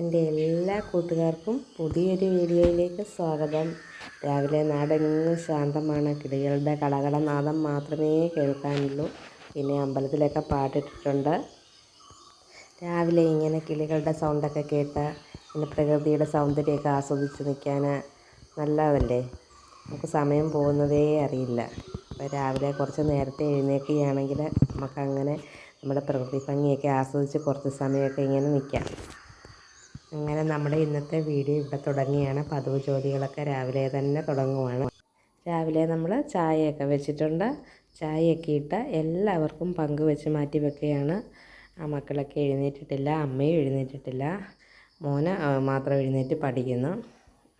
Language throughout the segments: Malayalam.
എന്റെ എല്ലാ കൂട്ടുകാർക്കും പുതിയൊരു വീഡിയോയിലേക്ക് സ്വാഗതം. രാവിലെ നാടെങ്ങും ശാന്തമാണ്. കിളികളുടെ കളകളനാദം മാത്രമേ കേൾക്കാനുള്ളൂ. പിന്നെ അമ്പലത്തിലൊക്കെ പാട്ടിട്ടിട്ടുണ്ട്. രാവിലെ ഇങ്ങനെ കിളികളുടെ സൗണ്ടൊക്കെ കേട്ട് പിന്നെ പ്രകൃതിയുടെ സൗന്ദര്യമൊക്കെ ആസ്വദിച്ച് നിൽക്കാൻ നല്ലതല്ലേ? നമുക്ക് സമയം പോകുന്നതേ അറിയില്ല. അപ്പോൾ രാവിലെ കുറച്ച് നേരത്തെ എഴുന്നേൽക്കുകയാണെങ്കിൽ നമുക്കങ്ങനെ നമ്മുടെ പ്രകൃതി ഭംഗിയൊക്കെ ആസ്വദിച്ച് കുറച്ച് സമയമൊക്കെ ഇങ്ങനെ നിൽക്കാം. അങ്ങനെ നമ്മുടെ ഇന്നത്തെ വീഡിയോ ഇവിടെ തുടങ്ങിയാണ്. പതിവ് ജോലികളൊക്കെ രാവിലെ തന്നെ തുടങ്ങുവാണ്. രാവിലെ നമ്മൾ ചായയൊക്കെ വെച്ചിട്ടുണ്ട്. ചായയൊക്കെ ഇട്ട് എല്ലാവർക്കും പങ്കുവെച്ച് മാറ്റി വെക്കുകയാണ്. ആ മക്കളൊക്കെ എഴുന്നേറ്റിട്ടില്ല അമ്മയും എഴുന്നേറ്റിട്ടില്ല. മോന് മാത്രം എഴുന്നേറ്റ് പഠിക്കുന്നു.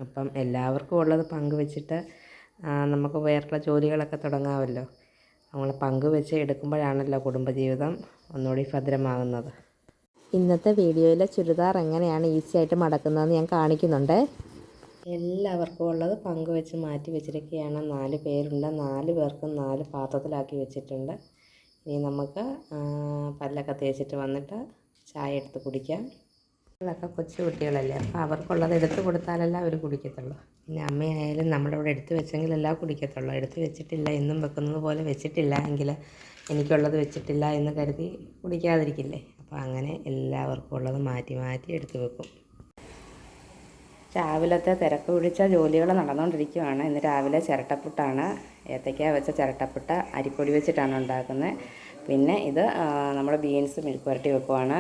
അപ്പം എല്ലാവർക്കും ഉള്ളത് പങ്കുവെച്ചിട്ട് നമുക്ക് വേറെയുള്ള ജോലികളൊക്കെ തുടങ്ങാമല്ലോ. നമ്മൾ പങ്കുവെച്ച് എടുക്കുമ്പോഴാണല്ലോ കുടുംബജീവിതം ഒന്നുകൂടി ഭദ്രമാകുന്നത്. ഇന്നത്തെ വീഡിയോയിലെ ചുരിദാർ എങ്ങനെയാണ് ഈസി ആയിട്ട് മടക്കുന്നതെന്ന് ഞാൻ കാണിക്കുന്നുണ്ട്. എല്ലാവർക്കും ഉള്ളത് പങ്കുവെച്ച് മാറ്റി വെച്ചിരിക്കുകയാണ്. നാല് പേരുണ്ട്. നാല് പേർക്കും നാല് പാത്രത്തിലാക്കി വെച്ചിട്ടുണ്ട്. ഇനി നമുക്ക് പല്ലൊക്കെ തേച്ചിട്ട് വന്നിട്ട് ചായ എടുത്ത് കുടിക്കാം. കുട്ടികളൊക്കെ കൊച്ചു കുട്ടികളല്ലേ. അപ്പോൾ അവർക്കുള്ളത് എടുത്ത് കൊടുത്താലല്ല അവർ കുടിക്കത്തുള്ളൂ. പിന്നെ അമ്മയായാലും നമ്മുടെ ഇവിടെ എടുത്ത് വെച്ചെങ്കിലല്ല കുടിക്കത്തുള്ളൂ. എടുത്ത് വെച്ചിട്ടില്ല എന്നും വെക്കുന്നത് പോലെ വെച്ചിട്ടില്ല എങ്കിൽ എനിക്കുള്ളത് വെച്ചിട്ടില്ല എന്ന് കരുതി കുടിക്കാതിരിക്കില്ലേ? അപ്പോൾ അങ്ങനെ എല്ലാവർക്കും ഉള്ളത് മാറ്റി മാറ്റി എടുത്ത് വെക്കും. രാവിലത്തെ തിരക്ക് പിടിച്ച ജോലികൾ നടന്നുകൊണ്ടിരിക്കുകയാണ് ഇന്ന് രാവിലെ ചിരട്ടപ്പുട്ടാണ്. ഏത്തയ്ക്ക വെച്ച ചിരട്ടപ്പുട്ട അരിപ്പൊടി വെച്ചിട്ടാണ് ഉണ്ടാക്കുന്നത്. പിന്നെ ഇത് നമ്മൾ ബീൻസ് മെഴുക്ക് പുരട്ടി വെക്കുവാണ്.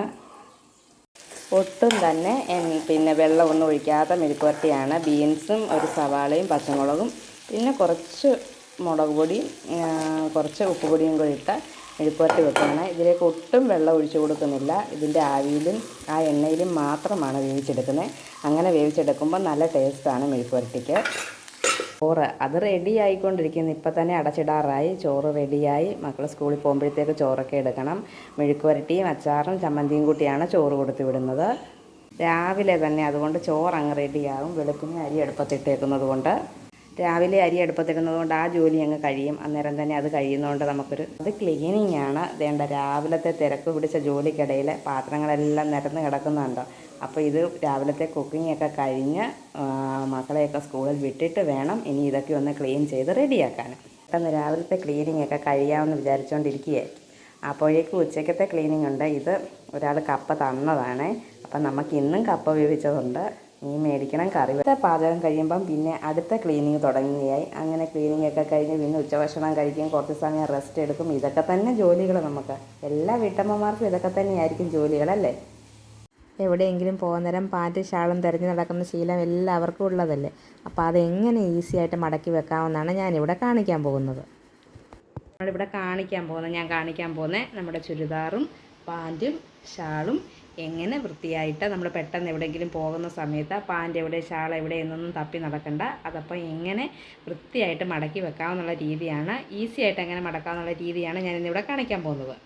ഒട്ടും തന്നെ പിന്നെ പിന്നെ വെള്ളമൊന്നും ഒഴിക്കാത്ത മെഴുക്ക് പുരട്ടിയാണ്. ബീൻസും ഒരു സവാളയും പച്ചമുളകും പിന്നെ കുറച്ച് മുളക് പൊടിയും കുറച്ച് ഉപ്പ് പൊടിയും കൂടി ഇട്ട് മെഴുക്ക് പുരട്ടി വെക്കുകയാണ്. ഇതിലേക്ക് ഒട്ടും വെള്ളം ഒഴിച്ചു കൊടുക്കുന്നില്ല. ഇതിന്റെ ആവിയിലും ആ എണ്ണയിലും മാത്രമാണ് വേവിച്ചെടുക്കുന്നത്. അങ്ങനെ വേവിച്ചെടുക്കുമ്പോൾ നല്ല ടേസ്റ്റാണ് മെഴുപ്പുരട്ടിക്ക്. ചോറ് അത് റെഡി ആയിക്കൊണ്ടിരിക്കുന്നു. ഇപ്പം തന്നെ അടച്ചിടാറായി. ചോറ് റെഡിയായി മക്കൾ സ്കൂളിൽ പോകുമ്പോഴത്തേക്ക് ചോറൊക്കെ എടുക്കണം. മെഴുക്കുവരട്ടിയും അച്ചാറും ചമ്മന്തിയും കൂട്ടിയാണ് ചോറ് കൊടുത്തു വിടുന്നത്. രാവിലെ തന്നെ അതുകൊണ്ട് ചോറ് അങ്ങ് റെഡിയാകും വെളുപ്പിന് അരി അടുപ്പത്തിട്ടേക്കുന്നത് കൊണ്ട്. രാവിലെ അരി അടുപ്പത്തിടുന്നത് കൊണ്ട് ആ ജോലി അങ്ങ് കഴിയും. അന്നേരം തന്നെ അത് കഴിയുന്നതുകൊണ്ട് നമുക്കൊരു അത് ക്ലീനിങ് ആണ്. വേണ്ട രാവിലത്തെ തിരക്ക് പിടിച്ച ജോലിക്കിടയിൽ പാത്രങ്ങളെല്ലാം നിരന്ന് കിടക്കുന്നുണ്ടോ. അപ്പോൾ ഇത് രാവിലത്തെ ഒക്കെ കഴിഞ്ഞ് മക്കളെയൊക്കെ സ്കൂളിൽ വിട്ടിട്ട് വേണം ഇനി ഇതൊക്കെ ഒന്ന് ക്ലീൻ ചെയ്ത് റെഡിയാക്കാൻ പെട്ടെന്ന് രാവിലത്തെ ക്ലീനിങ് ഒക്കെ കഴിയാമെന്ന് വിചാരിച്ചുകൊണ്ടിരിക്കുകയായി അപ്പോഴേക്കും ഉച്ചക്കത്തെ ക്ലീനിങ് ഉണ്ട്. ഇത് ഒരാൾ കപ്പ തന്നതാണ്. അപ്പം നമുക്ക് ഇന്നും കപ്പ വേവിച്ചതുണ്ട്. ഇനി മേടിക്കണം കറി വെച്ച പാചകം കഴിയുമ്പം പിന്നെ അടുത്ത ക്ലീനിങ് തുടങ്ങുകയായി. അങ്ങനെ ക്ലീനിങ് ഒക്കെ കഴിഞ്ഞ് പിന്നെ ഉച്ചഭക്ഷണം കഴിക്കും. കുറച്ച് സമയം റെസ്റ്റ് എടുക്കും. ഇതൊക്കെ തന്നെ ജോലികൾ നമുക്ക്. എല്ലാ വീട്ടമ്മമാർക്കും ഇതൊക്കെ തന്നെയായിരിക്കും ജോലികളല്ലേ? എവിടെയെങ്കിലും പോകുന്ന നേരം പാന്റ് ഷാളും തിരഞ്ഞു നടക്കുന്ന ശീലം എല്ലാവർക്കും ഉള്ളതല്ലേ? അപ്പോൾ അതെങ്ങനെ ഈസി ആയിട്ട് മടക്കി വെക്കാമെന്നാണ് ഞാനിവിടെ കാണിക്കാൻ പോകുന്നത്. നമ്മളിവിടെ കാണിക്കാൻ പോകുന്നത് ഞാൻ കാണിക്കാൻ പോകുന്നത് നമ്മുടെ ചുരിദാറും പാന്റും ഷാളും എങ്ങനെ വൃത്തിയായിട്ട് നമ്മൾ പെട്ടെന്ന് എവിടെയെങ്കിലും പോകുന്ന സമയത്ത് പാന്റ് എവിടെ ഷാൾ എവിടെ എന്നൊന്നും തപ്പി നടക്കണ്ട. അതപ്പോൾ എങ്ങനെ വൃത്തിയായിട്ട് മടക്കി വെക്കാമെന്നുള്ള രീതിയാണ് ഈസി ആയിട്ട് എങ്ങനെ മടക്കാമെന്നുള്ള രീതിയാണ് ഞാൻ ഇന്നിവിടെ കാണിക്കാൻ പോകുന്നത്.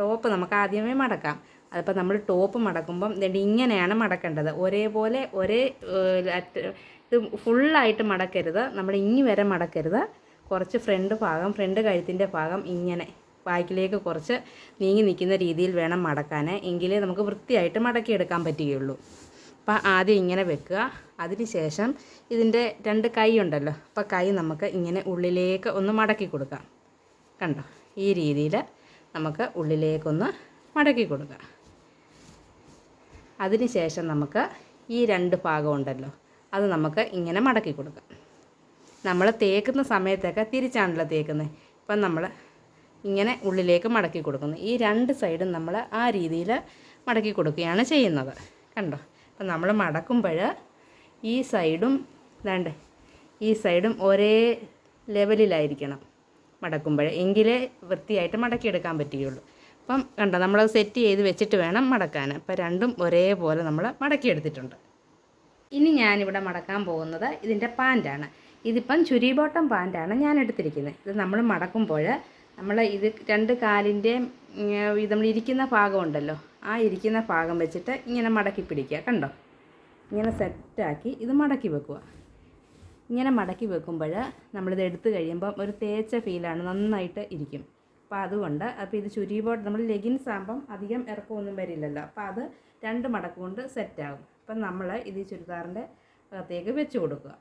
ടോപ്പ് നമുക്ക് ആദ്യമേ മടക്കാം. അതിപ്പോൾ നമ്മൾ ടോപ്പ് മടക്കുമ്പം ഇങ്ങനെയാണ് മടക്കേണ്ടത്. ഒരേപോലെ ഒരേ ഇത് ഫുള്ളായിട്ട് മടക്കരുത്. നമ്മൾ ഇങ്ങി വരെ മടക്കരുത്. കുറച്ച് ഫ്രണ്ട് ഭാഗം ഫ്രണ്ട് കഴുത്തിന്റെ ഭാഗം ഇങ്ങനെ. ബാക്കിലേക്ക് കുറച്ച് നീങ്ങി നിൽക്കുന്ന രീതിയിൽ വേണം മടക്കാൻ. എങ്കിലേ നമുക്ക് വൃത്തിയായിട്ട് മടക്കിയെടുക്കാൻ പറ്റുകയുള്ളൂ. അപ്പോൾ ആദ്യം ഇങ്ങനെ വെക്കുക. അതിനുശേഷം ഇതിന്റെ രണ്ട് കൈ ഉണ്ടല്ലോ. അപ്പോൾ കൈ നമുക്ക് ഇങ്ങനെ ഉള്ളിലേക്ക് ഒന്ന് മടക്കി കൊടുക്കാം. കണ്ടോ? ഈ രീതിയിൽ നമുക്ക് ഉള്ളിലേക്കൊന്ന് മടക്കി കൊടുക്കാം. അതിനുശേഷം നമുക്ക് ഈ രണ്ട് ഭാഗം ഉണ്ടല്ലോ. അത് നമുക്ക് ഇങ്ങനെ മടക്കി കൊടുക്കാം. നമ്മൾ തേക്കുന്ന സമയത്തൊക്കെ തിരിച്ചാണല്ലോ തേക്കുന്നത്. ഇപ്പം നമ്മൾ ഇങ്ങനെ ഉള്ളിലേക്ക് മടക്കി കൊടുക്കുന്നു. ഈ രണ്ട് സൈഡും നമ്മൾ ആ രീതിയിൽ മടക്കി കൊടുക്കുകയാണ് ചെയ്യുന്നത്. കണ്ടോ? അപ്പം നമ്മൾ മടക്കുമ്പോൾ ഈ സൈഡും വേണ്ടേ ഈ സൈഡും ഒരേ ലെവലിലായിരിക്കണം മടക്കുമ്പോൾ എങ്കിലേ വൃത്തിയായിട്ട് മടക്കിയെടുക്കാൻ പറ്റുകയുള്ളൂ. അപ്പം കണ്ടോ? നമ്മളത് സെറ്റ് ചെയ്ത് വെച്ചിട്ട് വേണം മടക്കാൻ അപ്പം രണ്ടും ഒരേപോലെ നമ്മൾ മടക്കിയെടുത്തിട്ടുണ്ട്. ഇനി ഞാനിവിടെ മടക്കാൻ പോകുന്നത് ഇതിന്റെ പാന്റാണ് ഇതിപ്പം ചുരി ബോട്ടം പാന്റാണ് ഞാൻ എടുത്തിരിക്കുന്നത് ഇത് നമ്മൾ മടക്കുമ്പോൾ നമ്മൾ ഇത് രണ്ട് കാലിന്റെ നമ്മൾ ഇരിക്കുന്ന ഭാഗമുണ്ടല്ലോ ആ ഇരിക്കുന്ന ഭാഗം വെച്ചിട്ട് ഇങ്ങനെ മടക്കി പിടിക്കുക കണ്ടോ? ഇങ്ങനെ സെറ്റാക്കി ഇത് മടക്കി വെക്കുക. ഇങ്ങനെ മടക്കി വെക്കുമ്പോൾ നമ്മളിത് എടുത്തു കഴിയുമ്പോൾ ഒരു തേച്ച ഫീലാണ് നന്നായിട്ട് ഇരിക്കും. അപ്പോൾ അതുകൊണ്ട് അപ്പോൾ ഇത് ചുരിപോട്ട് നമ്മൾ ലെഗിൻസ് ആകുമ്പം അധികം ഇറക്കമൊന്നും വരില്ലല്ലോ. അപ്പോൾ അത് രണ്ട് മടക്കുകൊണ്ട് സെറ്റാകും. അപ്പം നമ്മൾ ഇത് ചുരിദാറിന്റെ അകത്തേക്ക് വെച്ച് കൊടുക്കുക.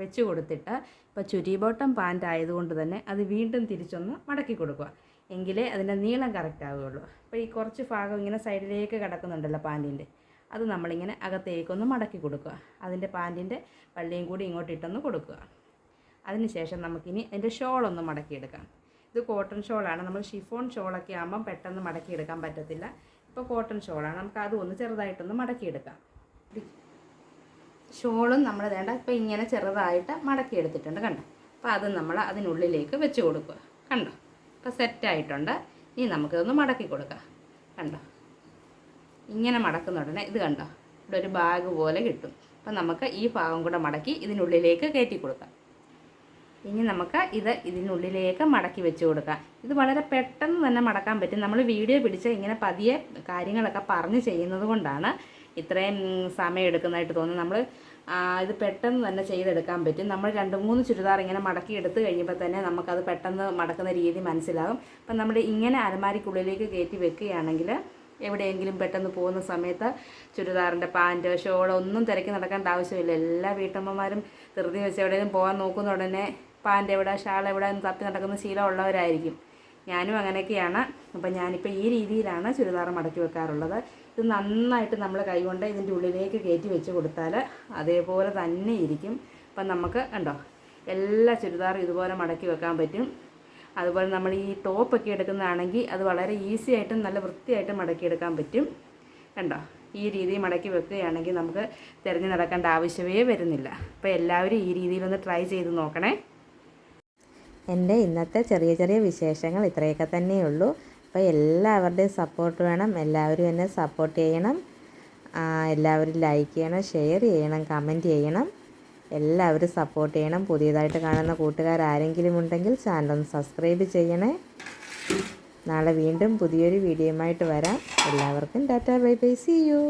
വെച്ച് കൊടുത്തിട്ട് ഇപ്പോൾ ചുരി ബോട്ടം പാന്റ് ആയതുകൊണ്ട് തന്നെ അത് വീണ്ടും തിരിച്ചൊന്ന് മടക്കി കൊടുക്കുക. എങ്കിലേ അതിന്റെ നീളം കറക്റ്റ് ആവുകയുള്ളൂ. അപ്പോൾ ഈ കുറച്ച് ഭാഗം ഇങ്ങനെ സൈഡിലേക്ക് കിടക്കുന്നുണ്ടല്ലോ പാന്റിന്റെ അത് നമ്മളിങ്ങനെ അകത്തേക്കൊന്ന് മടക്കി കൊടുക്കുക. അതിന്റെ പാന്റിന്റെ പള്ളിയും കൂടി ഇങ്ങോട്ട് ഇട്ടൊന്ന് കൊടുക്കുക അതിനുശേഷം നമുക്കിനി അതിന്റെ ഷോളൊന്ന് മടക്കിയെടുക്കാം. ഇത് കോട്ടൺ ഷോളാണ് നമ്മൾ ഷിഫോൺ ഷോളൊക്കെ ആകുമ്പം പെട്ടെന്ന് മടക്കിയെടുക്കാൻ പറ്റത്തില്ല. ഇപ്പോൾ കോട്ടൺ ഷോളാണ് നമുക്ക് അത് ഒന്ന് ചെറുതായിട്ടൊന്ന് മടക്കിയെടുക്കാം. ഷോളും നമ്മൾ വേണ്ട ഇപ്പോൾ ഇങ്ങനെ ചെറുതായിട്ട് മടക്കി എടുത്തിട്ടുണ്ട് കണ്ടോ? അപ്പോൾ അത് നമ്മൾ അതിനുള്ളിലേക്ക് വെച്ച് കൊടുക്കുക. കണ്ടോ? ഇപ്പോൾ സെറ്റായിട്ടുണ്ട് ഇനി നമുക്കിതൊന്ന് മടക്കി കൊടുക്കാം. കണ്ടോ? ഇങ്ങനെ മടക്കുന്ന ഉടനെ ഇത് കണ്ടോ? ഇവിടെ ഒരു ബാഗ് പോലെ കിട്ടും. അപ്പം നമുക്ക് ഈ ഭാഗം കൂടെ മടക്കി ഇതിനുള്ളിലേക്ക് കയറ്റി കൊടുക്കാം. ഇനി നമുക്ക് ഇത് ഇതിനുള്ളിലേക്ക് മടക്കി വെച്ച് കൊടുക്കാം. ഇത് വളരെ പെട്ടെന്ന് തന്നെ മടക്കാൻ പറ്റും. നമ്മൾ വീഡിയോ പിടിച്ച് ഇങ്ങനെ പതിയെ കാര്യങ്ങളൊക്കെ പറഞ്ഞ് ചെയ്യുന്നത് കൊണ്ടാണ് ഇത്രയും സമയം എടുക്കുന്നതായിട്ട് തോന്നുന്നു നമ്മൾ ഇത് പെട്ടെന്ന് തന്നെ ചെയ്തെടുക്കാൻ പറ്റും. നമ്മൾ രണ്ട് മൂന്ന് ചുരിദാർ ഇങ്ങനെ മടക്കി എടുത്ത് കഴിയുമ്പോൾ തന്നെ നമുക്കത് പെട്ടെന്ന് മടക്കുന്ന രീതി മനസ്സിലാകും അപ്പം നമ്മൾ ഇങ്ങനെ അലമാരിക്കുള്ളിലേക്ക് കയറ്റി വെക്കുകയാണെങ്കിൽ എവിടെയെങ്കിലും പെട്ടെന്ന് പോകുന്ന സമയത്ത് ചുരിദാറിന്റെ പാന്റ് ഷോൾ ഒന്നും തിരക്കി നടക്കേണ്ട ആവശ്യമില്ല. എല്ലാ വീട്ടമ്മമാരും ധൃതി വെച്ച് എവിടെയെങ്കിലും പോകാൻ നോക്കുന്ന ഉടനെ പാന്റ് എവിടെ ഷാൾ എവിടെ എന്ന് തപ്പി നടക്കുന്ന ശീലമുള്ളവരായിരിക്കും. ഞാനും അങ്ങനെയൊക്കെയാണ്. അപ്പം ഞാനിപ്പോൾ ഈ രീതിയിലാണ് ചുരിദാർ മടക്കി വെക്കാറുള്ളത്. ഇത് നന്നായിട്ട് നമ്മൾ കൈകൊണ്ട് ഇതിന്റെ ഉള്ളിലേക്ക് കയറ്റി വെച്ച് കൊടുത്താൽ അതേപോലെ തന്നെ ഇരിക്കും. അപ്പം നമുക്ക് കണ്ടോ എല്ലാ ചുരിദാറും ഇതുപോലെ മടക്കി വെക്കാൻ പറ്റും. അതുപോലെ നമ്മൾ ഈ ടോപ്പൊക്കെ എടുക്കുന്നതാണെങ്കിൽ അത് വളരെ ഈസി ആയിട്ടും നല്ല വൃത്തിയായിട്ടും മടക്കിയെടുക്കാൻ പറ്റും. കണ്ടോ ഈ രീതിയിൽ മടക്കി വെക്കുകയാണെങ്കിൽ നമുക്ക് തിരഞ്ഞു നടക്കേണ്ട ആവശ്യമേ വരുന്നില്ല. അപ്പോൾ എല്ലാവരും ഈ രീതിയിലൊന്ന് ട്രൈ ചെയ്ത് നോക്കണേ. എന്റെ ഇന്നത്തെ ചെറിയ ചെറിയ വിശേഷങ്ങൾ ഇത്രയൊക്കെ തന്നെയുള്ളൂ. അപ്പോൾ എല്ലാവരുടെയും സപ്പോർട്ട് വേണം. എല്ലാവരും എന്നെ സപ്പോർട്ട് ചെയ്യണം. എല്ലാവരും ലൈക്ക് ചെയ്യണം ഷെയർ ചെയ്യണം കമന്റ് ചെയ്യണം. എല്ലാവരും സപ്പോർട്ട് ചെയ്യണം. പുതിയതായിട്ട് കാണുന്ന കൂട്ടുകാർ ആരെങ്കിലും ഉണ്ടെങ്കിൽ ചാനൽ ഒന്ന് സബ്സ്ക്രൈബ് ചെയ്യണേ. നാളെ വീണ്ടും പുതിയൊരു വീഡിയോയുമായിട്ട് വരാം. എല്ലാവർക്കും tata bye bye see you